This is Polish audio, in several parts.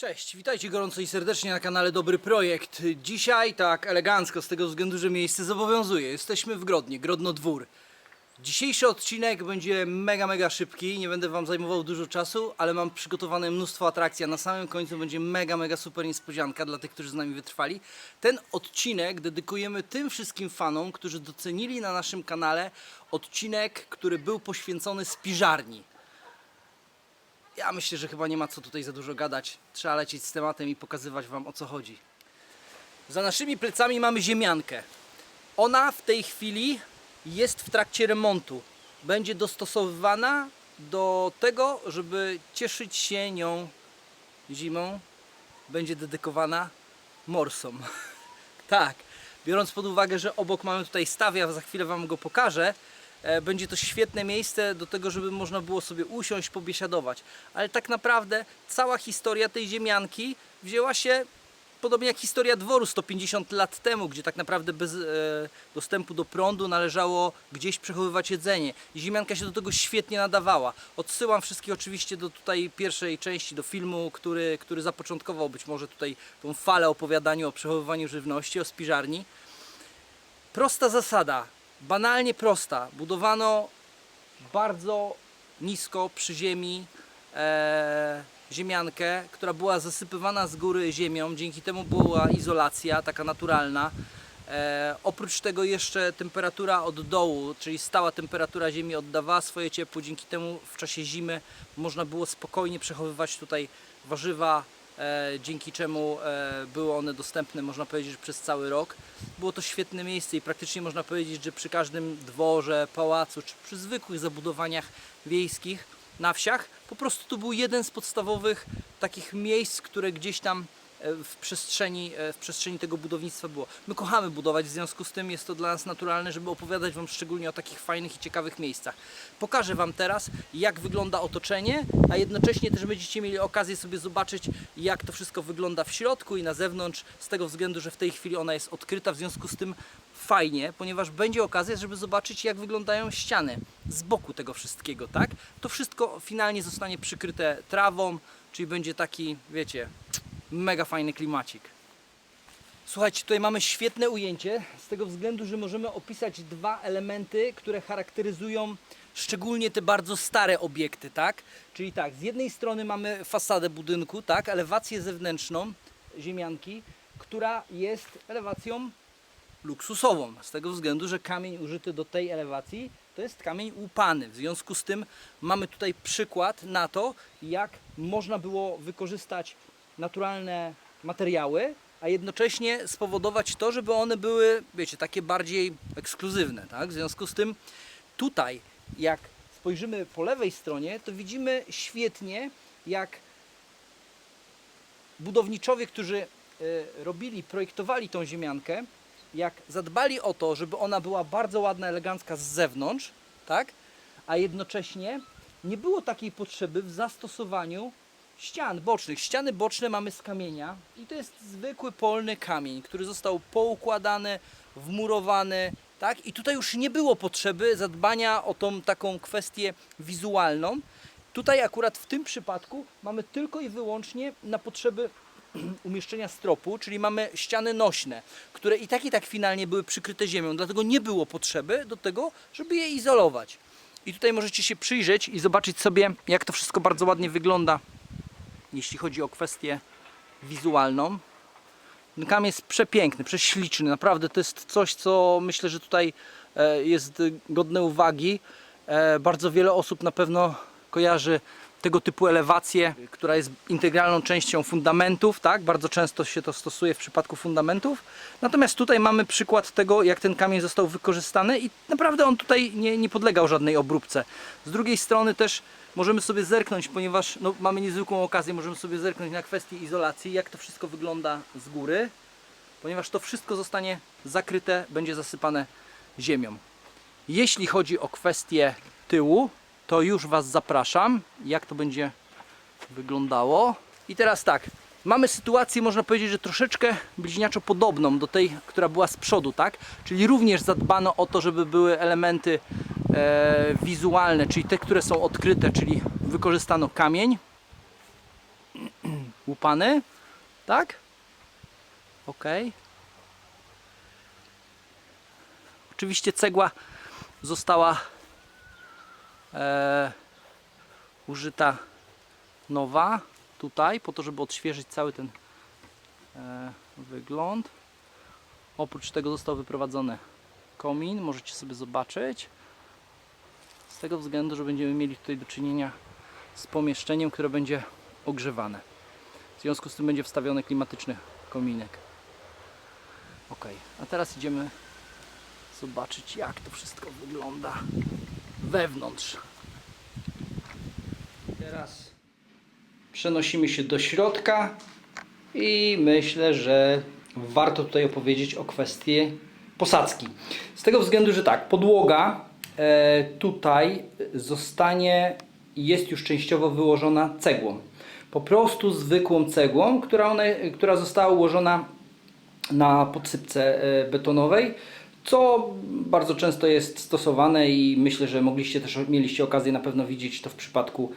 Cześć, witajcie gorąco i serdecznie na kanale Dobry Projekt. Dzisiaj tak elegancko, z tego względu, że miejsce zobowiązuje. Jesteśmy w Grodnie, Grodno Dwór. Dzisiejszy odcinek będzie mega, mega szybki, nie będę Wam zajmował dużo czasu, ale mam przygotowane mnóstwo atrakcji, a na samym końcu będzie mega, mega super niespodzianka dla tych, którzy z nami wytrwali. Ten odcinek dedykujemy tym wszystkim fanom, którzy docenili na naszym kanale odcinek, który był poświęcony spiżarni. Ja myślę, że chyba nie ma co tutaj za dużo gadać. Trzeba lecieć z tematem i pokazywać Wam o co chodzi. Za naszymi plecami mamy ziemiankę. Ona w tej chwili jest w trakcie remontu. Będzie dostosowywana do tego, żeby cieszyć się nią zimą. Będzie dedykowana morsom. tak, biorąc pod uwagę, że obok mamy tutaj stawia, za chwilę Wam go pokażę, będzie to świetne miejsce do tego, żeby można było sobie usiąść, pobiesiadować. Ale tak naprawdę cała historia tej ziemianki wzięła się podobnie jak historia dworu 150 lat temu, gdzie tak naprawdę bez e, dostępu do prądu należało gdzieś przechowywać jedzenie. I ziemianka się do tego świetnie nadawała. Odsyłam wszystkich oczywiście do tutaj pierwszej części, do filmu, który, który zapoczątkował być może tutaj tą falę opowiadaniu o przechowywaniu żywności, o spiżarni. Prosta zasada, banalnie prosta. Budowano bardzo nisko przy ziemi e, ziemiankę, która była zasypywana z góry ziemią. Dzięki temu była izolacja taka naturalna. E, oprócz tego jeszcze temperatura od dołu, czyli stała temperatura ziemi oddawała swoje ciepło. Dzięki temu w czasie zimy można było spokojnie przechowywać tutaj warzywa, dzięki czemu e, były one dostępne, można powiedzieć, przez cały rok. Było to świetne miejsce i praktycznie można powiedzieć, że przy każdym dworze, pałacu, czy przy zwykłych zabudowaniach wiejskich na wsiach, po prostu to był jeden z podstawowych takich miejsc, które gdzieś tam e, w przestrzeni, e, w przestrzeni tego budownictwa było. My kochamy budować, w związku z tym jest to dla nas naturalne, żeby opowiadać Wam szczególnie o takich fajnych i ciekawych miejscach. Pokażę Wam teraz, jak wygląda otoczenie, a jednocześnie też będziecie mieli okazję sobie zobaczyć, jak to wszystko wygląda w środku i na zewnątrz, z tego względu, że w tej chwili ona jest odkryta, w związku z tym fajnie, ponieważ będzie okazja, żeby zobaczyć, jak wyglądają ściany z boku tego wszystkiego, tak? To wszystko finalnie zostanie przykryte trawą, czyli będzie taki, wiecie, mega fajny klimacik. Słuchajcie, tutaj mamy świetne ujęcie, z tego względu, że możemy opisać dwa elementy, które charakteryzują szczególnie te bardzo stare obiekty, tak? Czyli tak, z jednej strony mamy fasadę budynku, tak, elewację zewnętrzną ziemianki, która jest elewacją luksusową, z tego względu, że kamień użyty do tej elewacji to jest kamień łupany. W związku z tym mamy tutaj przykład na to, jak można było wykorzystać naturalne materiały, a jednocześnie spowodować to, żeby one były, wiecie, takie bardziej ekskluzywne. Tak? W związku z tym tutaj, jak spojrzymy po lewej stronie, to widzimy świetnie, jak budowniczowie, którzy e, robili, projektowali tą ziemiankę, jak zadbali o to, żeby ona była bardzo ładna, elegancka z zewnątrz, tak? A jednocześnie nie było takiej potrzeby w zastosowaniu ścian bocznych. Ściany boczne mamy z kamienia i to jest zwykły polny kamień, który został poukładany, wmurowany, tak? I tutaj już nie było potrzeby zadbania o tą taką kwestię wizualną. Tutaj akurat w tym przypadku mamy tylko i wyłącznie na potrzeby umieszczenia stropu, czyli mamy ściany nośne, które i tak i tak finalnie były przykryte ziemią, dlatego nie było potrzeby do tego, żeby je izolować. I tutaj możecie się przyjrzeć i zobaczyć sobie, jak to wszystko bardzo ładnie wygląda, jeśli chodzi o kwestię wizualną. Ten kamień jest przepiękny, prześliczny, naprawdę to jest coś, co myślę, że tutaj e, jest godne uwagi. E, Bardzo wiele osób na pewno kojarzy tego typu elewację, która jest integralną częścią fundamentów, tak? Bardzo często się to stosuje w przypadku fundamentów. Natomiast tutaj mamy przykład tego, jak ten kamień został wykorzystany i naprawdę on tutaj nie, nie podlegał żadnej obróbce. Z drugiej strony też możemy sobie zerknąć, ponieważ no, mamy niezwykłą okazję, możemy sobie zerknąć na kwestię izolacji, jak to wszystko wygląda z góry, ponieważ to wszystko zostanie zakryte, będzie zasypane ziemią. Jeśli chodzi o kwestię tyłu, to już Was zapraszam, jak to będzie wyglądało. I teraz tak, mamy sytuację, można powiedzieć, że troszeczkę bliźniaczo podobną do tej, która była z przodu, tak? Czyli również zadbano o to, żeby były elementy wizualne, czyli te, które są odkryte, czyli wykorzystano kamień. łupany, tak? Okej. Oczywiście cegła została e, użyta nowa tutaj po to, żeby odświeżyć cały ten e, wygląd. Oprócz tego został wyprowadzony komin, możecie sobie zobaczyć. Z tego względu, że będziemy mieli tutaj do czynienia z pomieszczeniem, które będzie ogrzewane. W związku z tym będzie wstawiony klimatyczny kominek. Ok, a teraz idziemy zobaczyć jak to wszystko wygląda wewnątrz. Teraz przenosimy się do środka i myślę, że warto tutaj opowiedzieć o kwestii posadzki. Z tego względu, że tak, podłoga tutaj zostanie jest już częściowo wyłożona cegłą. Po prostu zwykłą cegłą, która, one, która została ułożona na podsypce e, betonowej, co bardzo często jest stosowane i myślę, że mogliście też mieliście okazję na pewno widzieć to w przypadku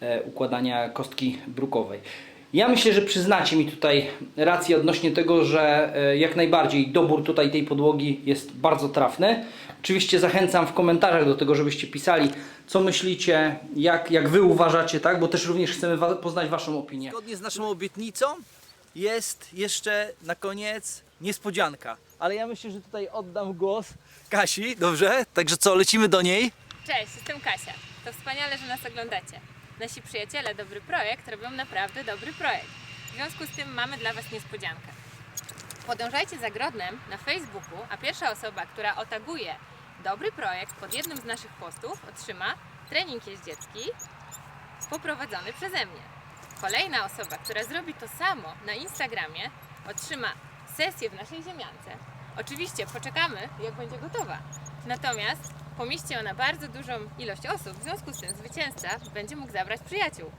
e, układania kostki brukowej. Ja myślę, że przyznacie mi tutaj rację odnośnie tego, że e, jak najbardziej dobór tutaj tej podłogi jest bardzo trafny. Oczywiście zachęcam w komentarzach do tego, żebyście pisali, co myślicie, jak, jak wy uważacie, tak? Bo też również chcemy wa- poznać waszą opinię. Zgodnie z naszą obietnicą jest jeszcze na koniec niespodzianka. Ale ja myślę, że tutaj oddam głos Kasi, dobrze? Także co, lecimy do niej? Cześć, jestem Kasia. To wspaniale, że nas oglądacie. Nasi przyjaciele Dobry Projekt robią naprawdę dobry projekt. W związku z tym mamy dla Was niespodziankę. Podążajcie za Grodnem na Facebooku, a pierwsza osoba, która otaguje Dobry Projekt pod jednym z naszych postów otrzyma trening jeździecki poprowadzony przeze mnie. Kolejna osoba, która zrobi to samo na Instagramie, otrzyma sesję w naszej ziemiance. Oczywiście poczekamy, jak będzie gotowa. Natomiast pomieści ona bardzo dużą ilość osób, w związku z tym zwycięzca będzie mógł zabrać przyjaciół.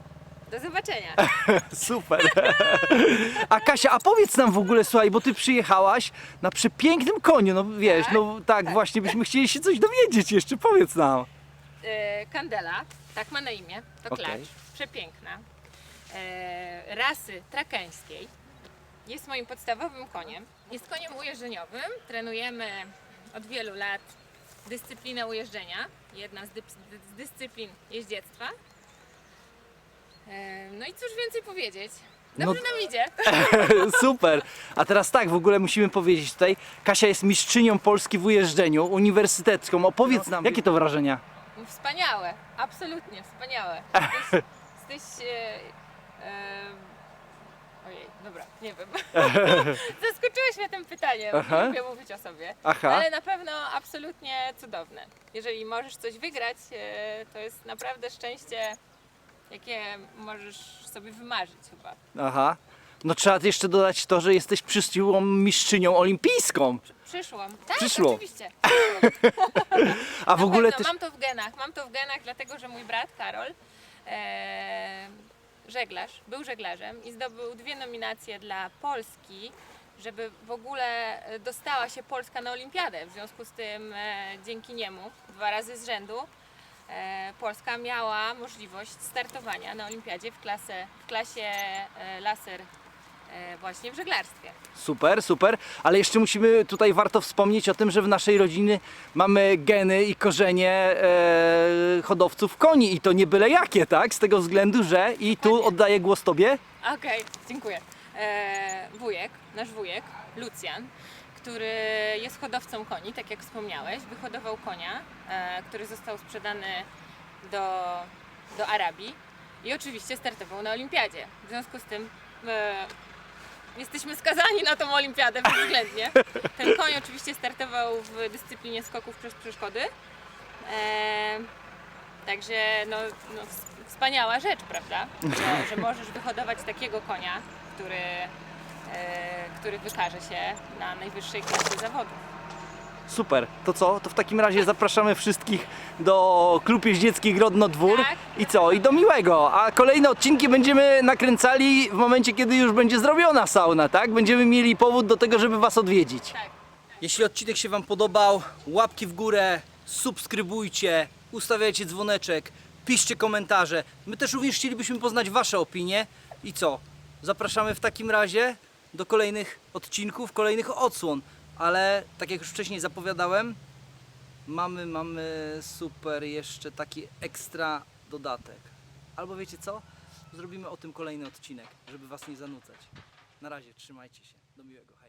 Do zobaczenia! Super. A Kasia, a powiedz nam w ogóle, słuchaj, bo ty przyjechałaś na przepięknym koniu, no wiesz, Tak? no tak, właśnie byśmy chcieli się coś dowiedzieć jeszcze, powiedz nam. E, Kandela, tak ma na imię, to Okej. klacz, przepiękna, e, rasy trakeńskiej. Jest moim podstawowym koniem. Jest koniem ujeżdżeniowym. Trenujemy od wielu lat dyscyplinę ujeżdżenia. Jedna z, dyp- z dyscyplin jeździectwa. E, no i cóż więcej powiedzieć? Dobrze nam idzie. Super. A teraz tak, w ogóle musimy powiedzieć tutaj, Kasia jest mistrzynią Polski w ujeżdżeniu, uniwersytecką. Opowiedz nam, jakie to wrażenia? Wspaniałe, absolutnie wspaniałe. Jesteś, jesteś e, e, dobra, nie wiem. Zaskoczyłeś mnie tym pytaniem, Aha. nie lubię mówić o sobie. Aha. Ale na pewno absolutnie cudowne. Jeżeli możesz coś wygrać, e, to jest naprawdę szczęście, jakie możesz sobie wymarzyć chyba. Aha. No trzeba jeszcze dodać to, że jesteś przyszłą mistrzynią olimpijską. Przyszłam. Tak, Przyszło. oczywiście. A w ogóle pewno, też... Mam to w genach, mam to w genach, dlatego że mój brat Karol, e, żeglarz, był żeglarzem i zdobył dwie nominacje dla Polski, żeby w ogóle e, dostała się Polska na olimpiadę. W związku z tym e, dzięki niemu dwa razy z rzędu e, Polska miała możliwość startowania na olimpiadzie w, klasę, w klasie e, laser właśnie w żeglarstwie. Super, super, ale jeszcze musimy tutaj warto wspomnieć o tym, że w naszej rodzinie mamy geny i korzenie e, hodowców koni i to nie byle jakie, tak? Z tego względu, że i tu oddaję głos tobie. Okej, dziękuję. E, wujek, nasz wujek, Lucjan, który jest hodowcą koni, tak jak wspomniałeś, wyhodował konia, e, który został sprzedany do, do Arabii i oczywiście startował na olimpiadzie. W związku z tym e, jesteśmy skazani na tą olimpiadę bezwzględnie. Ten koń oczywiście startował w dyscyplinie skoków przez przeszkody. E, Także no, no, ws- wspaniała rzecz, prawda? Że, że możesz wyhodować takiego konia, który, e, który wykaże się na najwyższej klasie zawodów. Super, to co? To w takim razie zapraszamy wszystkich do Klub Jeździecki Grodno Dwór Tak. i co? I do miłego, a kolejne odcinki będziemy nakręcali w momencie, kiedy już będzie zrobiona sauna, tak? Będziemy mieli powód do tego, żeby Was odwiedzić. Tak. Jeśli odcinek się Wam podobał, łapki w górę, subskrybujcie, ustawiajcie dzwoneczek, piszcie komentarze. My też również chcielibyśmy poznać Wasze opinie. I co? zapraszamy w takim razie do kolejnych odcinków, kolejnych odsłon. Ale tak jak już wcześniej zapowiadałem, mamy, mamy super jeszcze taki ekstra dodatek. Albo wiecie co? Zrobimy o tym kolejny odcinek, żeby was nie zanudzać. Na razie, trzymajcie się. Do miłego.